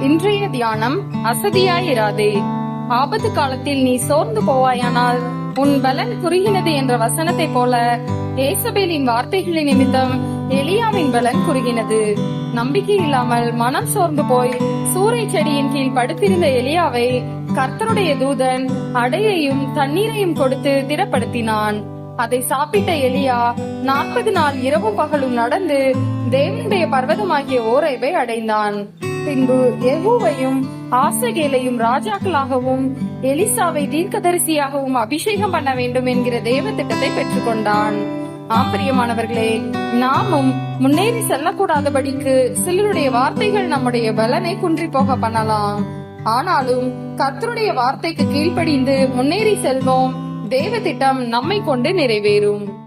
இன்றைய தியானம் அசதியாயிராதே. ஆபத்து காலத்தில் நீ சோர்ந்து போவாயானால் உன் பலன் குறுகினது என்ற வசனத்தைப் போல ஏசபேலின் வார்த்தைகளின் நிமித்தம் எலியாவின் பலன் குறுகினது. நம்பிக்கை இல்லாமல் மனம் சோர்ந்து போய் சூறை செடியின் கீழ் படுத்திருந்த எலியாவை கர்த்தருடைய தூதன் அடையையும் தண்ணீரையும் கொடுத்து திடப்படுத்தினான். அதை சாப்பிட்ட எலியா நாற்பது நாள் இரவும் பகலும் நடந்து தேவனுடைய பர்வதமாகிய ஓரைவை அடைந்தான். பின்பு எகூவையும் ஆசகேலையும் ராஜாக்களாகவும் எலிசாவை தீர்க்கதரிசியாகவும் அபிஷேகம் பண்ண வேண்டும் என்கிற தேவ திட்டத்தை பெற்றுக்கொண்டான். ஆம் பிரியமானவர்களே நாமும் முன்னேறி செல்லக்கூடாதபடிக்கு சிலருடைய வார்த்தைகள் நம்முடைய பலனை குன்றி போக பண்ணலாம். ஆனாலும் கத்தருடைய வார்த்தைக்கு கீழ்ப்படிந்து முன்னேறி செல்வோம். தேவ திட்டம் நம்மை கொண்டு நிறைவேறும்.